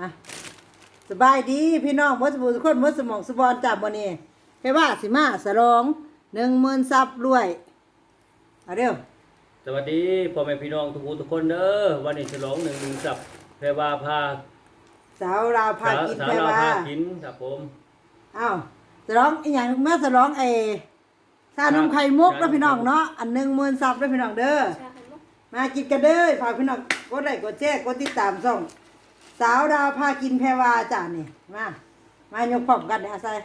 อะสบายดีพี่น้องมดสบู่ทุกคนมดสมองสบอนจับวันนี้เพ่ว่าสิมาสลองหนึ่งหมื่นซับรวยเอาเร็วสวัสดีพ่อแม่พี่น้องทุกผู้ทุกคนเด้อวันนี้ฉลองหนึ่งหนึ่งสับแพรวาพาสาวราวพากินสาวแพ่เราว่าพากินครับผมอ้าวสลองอีกอย่างแม่สลองไอ้ชานมไข่มุกแล้วพี่น้องเนาะอันหนึ่งหมื่นซับแล้วพี่น้องเด้อชาไข่มุกมากินกันเด้อฝากพี่น้องกดไลค์กดแชร์กดติดตามช่อง สาวดาวพากินแพรวาจ้านี่มามายกพร้อมกันเนี่ยอาศัย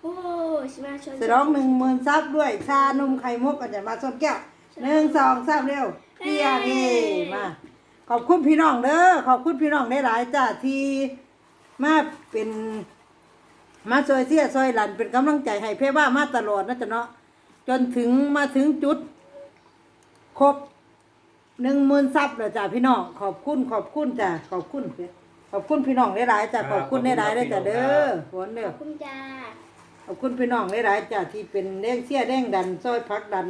โอ้ชิมาชนสร้องหนึ่งหมื่นซับด้วยชานมไข่มุกกันจะมาส้มแก้วหนึ่งสองสามเร็วเพียงนี่มาขอบคุณพี่น้องเด้อขอบคุณพี่น้องได้หลายๆจ้าที่มาเป็นมาซอยเสียซอยหลันเป็นกำลังใจให้เพ่ว่ามาตลอดนะจ๊ะเนาะจนถึงมาถึงจุด ครบ หนึ่งหมื่นซับแล้วจ้ะพี่น้องขอบคุณขอบคุณจ้ะขอบคุณขอบคุณพี่น้องได้หลายๆจ้ะขอบคุณได้หลายๆได้อจ้ะเด้อฝนเด้ขออบคุณจ้าขอบคุณพี่น้องหลายๆจ้ะที่เป็นแรงเชียร์แรงดันซอยพักดัน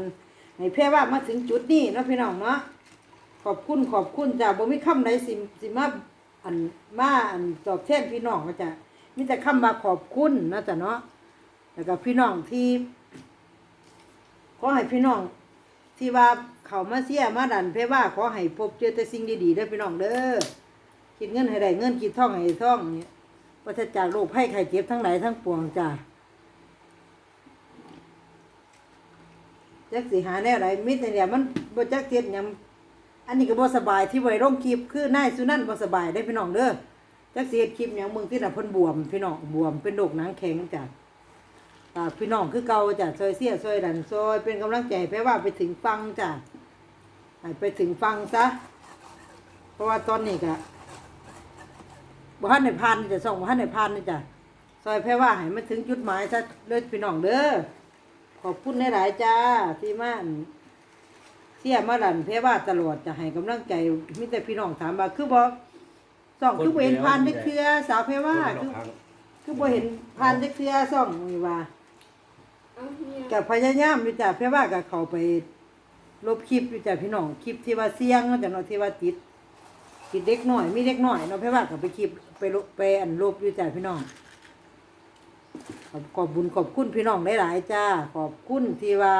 ให้เพื่อว่ามาถึงจุดนี้เนาะพี่น้องเนาะขอบคุณขอบคุณจ้ะบ่มีคำใดสิสิมาอันมาอันตอบแทนพี่น้องนะจ้ะมีแต่คำว่าขอบคุณนะจ้ะเนาะแล้วก็พี่น้องที่ขอให้พี่น้อง ที่ว่าเขามาเสียมาดันเพื่อว่าขอให้พบเจอแต่สิ่งดีๆเด้พี่น้องเด้อคิดเงินให้ได้เงินคิดท่องให้ท่องเนี่ยปราศจากโรคภัยไข้เจ็บทั้งหลายทั้งปวงจ้ะจักสิหาแนวไหนมิต่เนี่ยมันบ่จักเทียดยังอันนี้ก็บ่สบายที่ไว้ร่มคลิปคือนายสุนันท์บ่สบายได้พี่น้องเด้อจักสิเฮ็ดคลิปหยังมึงที่น่ะเพิ่นบวมพี่น้องบวมเป็นโรคหนังแข็งจ้ะฝา พี่น้องคือเก่าจ้ะซอยเสียซอยดันซอยเป็นกำลังใจแปลว่าไปถึงฟังจ้ะไปถึงฟังซะเพราะว่าตอนนี้ก็บ่ทันได้ผ่านจะส่งบ่ทันได้ผ่านนี่จ้ะซอยแปลว่าให้มันถึงจุดหมายซะเด้อพี่น้องเด้อขอบคุณหลายๆจ้าที่มาอั่นเสียมาดันเพว่าตลอดจะให้กำลังใจมิแต่พี่น้องถามว่าคือบ่ส่องคือบ่เห็นผ่านเด็กเทือสาวเพว่าคือคือบ่เห็นผ่านเด็กเทือส่องนี่ว่า เอาเนี่ยกับพยายามอยู่จ้ะเพว่าก็เขาไป ลบคลิปอยู่จ้ะพี่น้องคลิปที่ว่าเสียงเนาะจ้ะเนาะที่ว่าติดติดเด็กหน้อยมีเด็กหน้อยเนาะเพว่าก็ไปคลิปไปลบไปอันลบอยู่จ้ะพี่น้องขอบขอบบุญขอบคุณพี่น้องหลายๆจ้าขอบคุณที่ว่า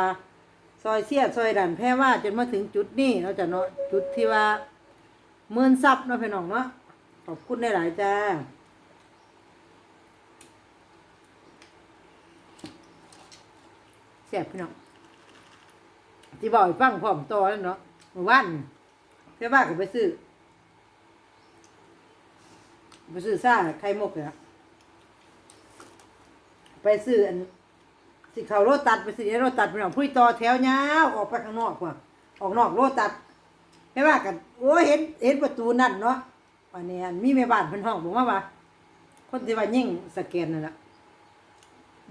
ซอยเสียซอยดันแพ้ว่าจนมาถึงจุดนี้เนาะจ้ะเนาะจุดที่ว่าหมื่นซับเนาะพี่น้องเนาะขอบคุณหลายๆจ้า ซ่บพี่น้องที่บอกฟังพร้อมต่อแล้วเนาะเมื่อวานแพ้ว่าก็ไปซื้อไปซื้อซ่าไข่มุกเลยอะไปซื้ออันสิเขาโรตัดไปซื้อโรตัดไปหน่อยผู้ต่อแถวยาวออกไปข้างนอกกว่าออกนอกโรตัดไม่ว่ากันโอ้เห็นเห็นประตูนั่นเนาะอันนี้อันมีแม่บ้านเพิ่นห้องบอกว่าว่า คนที่ว่ายิ่งสแกนนั่นแหละ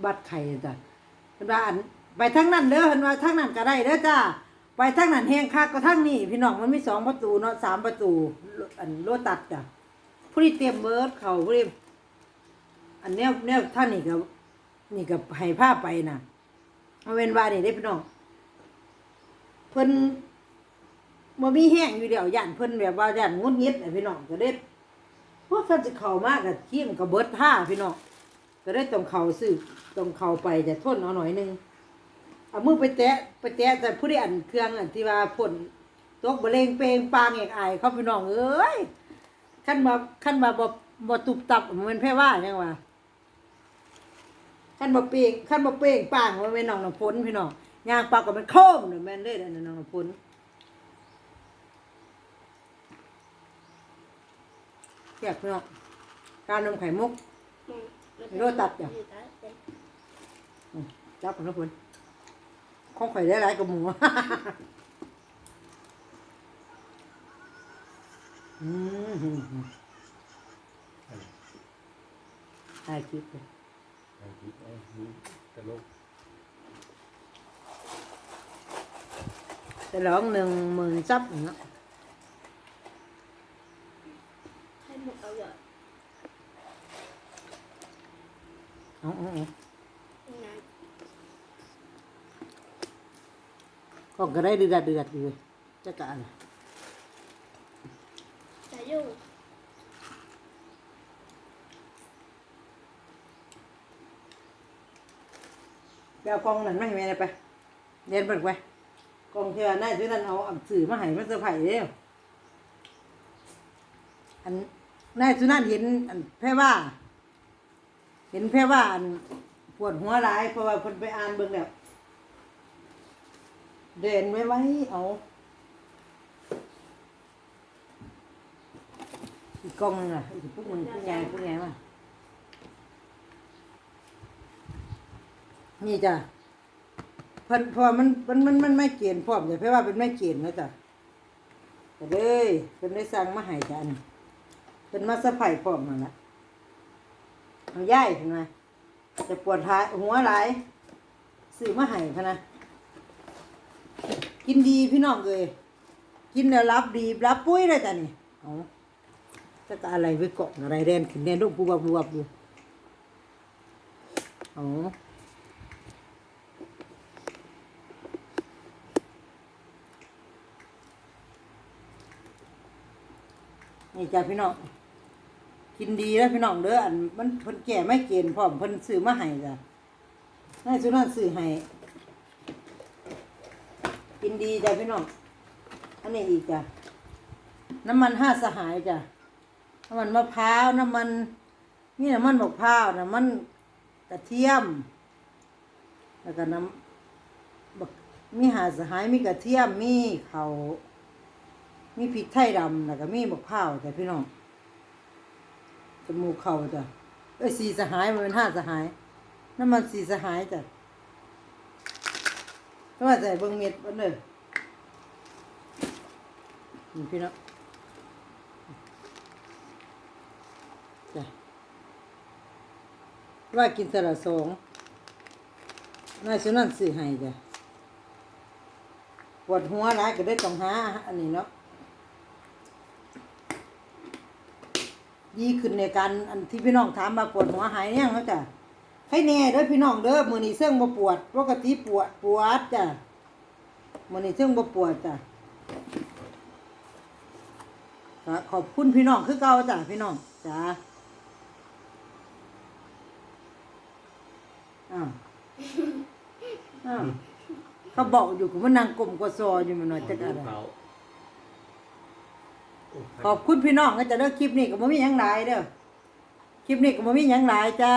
บัตรไข่จ้ะเพิ่นว่าอัน ไปทางนั้นเด้อเพิ่นว่าทางนั้นก็ได้เด้อจ้าไปทางนั้นแห้งคักก็ทางนี้พี่น้องมันมีสองประตูเนาะสามประตูอันโรตัดจ้ะผู้ที่เตรียมเบิร์ดเขาผู้ที่อันแนวแนวท่านนี่ก็นี่ก็ให้ผ้าไปนะเอาเว้นว่านี่ได้พี่น้องเพิ่นบ่มีแห้งอยู่เดียวย่านเพิ่นแบบว่าย่านงุดงิดน่ะพี่น้องก็ได้พวกเขาจะเข้ามากกับเขี้มนก็เบิร์ดท่าพี่น้องก็ได้ต้องเข้าซื้อต้องเข้าไปจะทนเอาหน่อยนึง เอามือไปแตะไปแตะแต่ผู้ที่อันเครื่องอันที่ว่าพ่นตกบะเลงเปงปางเอกอายเขาพี่น้องเอ้ยขั้นมาขั้นมาบ่บ่ตุบตับมันแพ้ว่าจังว่าขั้นบ่เป้งขั้นบ่เป้งป้างว่าแม่นน้องน้ำฝนพี่น้องย่างปากก็มันโค้งเด้อแม่นเด้อนั่นน่ะน้องน้ำฝนเทียบพี่น้องการนมไข่มุกอืมโรตัดจ้ะอืมจับของน้ำฝน ของไข่ได้หลายกับหมูอืมถ่ายคลิปเลยตลกจะร้องหนึ่งหมื่นซับเนาะไข่มุกอร่อยอาเอาเอ ของก็ได้เดือดเดือดเลยจะกะอะไรจะอยุ่ไปเอากองนั่นไม่เห้แม่เลยไปเรียนเปิดไปกองเทือน่าชื่อนั่นเอาอับสื่อมาให้มาเซอไผ่เด้ออันนายสุนันเห็นอันแพรว่า เห็นแพรว่าอันปวดหัวร้ายเพราะว่าคนไปอ่านเบิ่งแล้ว เดินไว้ไว้เอาอีกกล่องนึงอะอีกปุ๊กหนึงปุ๊กใหญ่ปุ๊กใหญ่มานี่จ้ะเพิ่นพอมันมันมันมันไม่เกณฑ์พร้อมจ้ะเพราะว่าเป็นไม่เกณฑ์นะจ้ะก็เลยเพิ่นได้สั่งมาให้จ้ะอันเพิ่นมาสะไพร่พร้อมนั่นล่ะเอาย่ายเห็นไหมจะปวดท้ายหัวหลายซื้อมาให้พะนะ กินดีพี่น้องเลยกินแล้วรับดีรับปุ้ยเลยจ้ะนี่เอาจะกอะไรไว้เกาะอะไรแดนขึ้นแดนลูกบูบับบูบับอยู่เอานี่จ้ะพี่น้องกินดีแล้วพี่น้องเด้ออันมันเพิ่นแก่ไม่เกณฑ์พร้อมเพิ่นซื้อมาให้จ้ะนายสุนันท์ซื้อให้ กินดีจ้ะพี่น้อง อันนี้อีกจ้ะ น้ำมันห้าสหายจ้ะ น้ำมันมะพร้าว น้ำมัน นี่น้ำมันมะพร้าว น้ำมันกระเทียม แล้วก็น้ำบักมีหาสหาย มีกระเทียม มีเขามีพริกไทยดำแล้วก็มีมะพร้าวจ้ะพี่น้อง จมูกเขาจ้ะ เอ้ยสีสหายมันเป็นห้าสหาย น้ำมันสีสหายจ้ะ ก็ว่าใส่เบิ่งเม็ดมันเลยนี่พี่น้องจ้ะว่ากินแต่ละสองนายสุนันท์ซื้อให้จ้ะปวดหัวหลายก็ได้ต้องหาอันนี้เนาะดีขึ้นในการอันที่พี่น้องถามมาปวดหัวหายยังเนาจ้ะ ให้แน่เด้อพี่น้องเด้อมื้อนี้เสื่องบ่ปวดปกติปวดปวดจ้ะมื้อนี้เสื่องบ่ปวดจ้ะก็ขอบคุณพี่น้องคือเก่าจ้ะพี่น้องจ้ะอ้าวอ้าวเขาบอกอยู่ก็มันนั่งกลมกว่าซออยู่มันหน่อยจักอะไรเขาขอบคุณพี่น้องก็จะเด้อคลิปนี้ก็บ่มีหยังหลายเด้อค ลิปนี้ก็บ่มีหยังหลายจ้า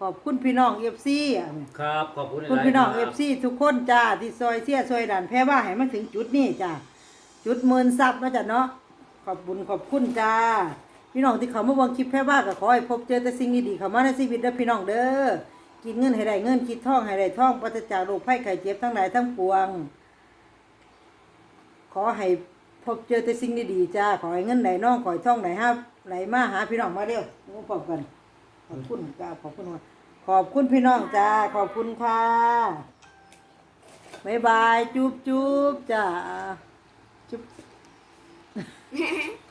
ขอบคุณพี่น้อง FC อะครับ ขอบคุณคุณพี่น้องหเอลายๆฟซีทุกคนจ้าที่ซอยเสียซอยดันแพ้ว่าให้มาถึงจุดนี้จ้าจุดหมื่นซับนะจ้ะเนาะขอบบุญขอบคุณจ้า พี่น้องที่เขามาเบิ่งคลิปแพ้ว่าก็ขอให้พบเจอแต่สิ่งดีๆเข้ามาในชีวิตเด้อพี่น้องเด้อกินเงินให้ได้เงินคิดท่องให้ได้ท่องปราศจากโรคภัยไข้เจ็บทั้งหลายทั้งปวง ขอให้ พบเจอแต่สิ่งดีๆจ้า ขอให้เงินไหลน่องขอให้ท่องไหลห้าไหลมาหาพี่น้องมาเร็วมาพบกัน ขอบคุณจ้าขอบคุณมาขอบคุณพี่น้องจ้า ขอบคุณค่ะบายบายจุ๊บจุ๊บจ้าจุ๊บ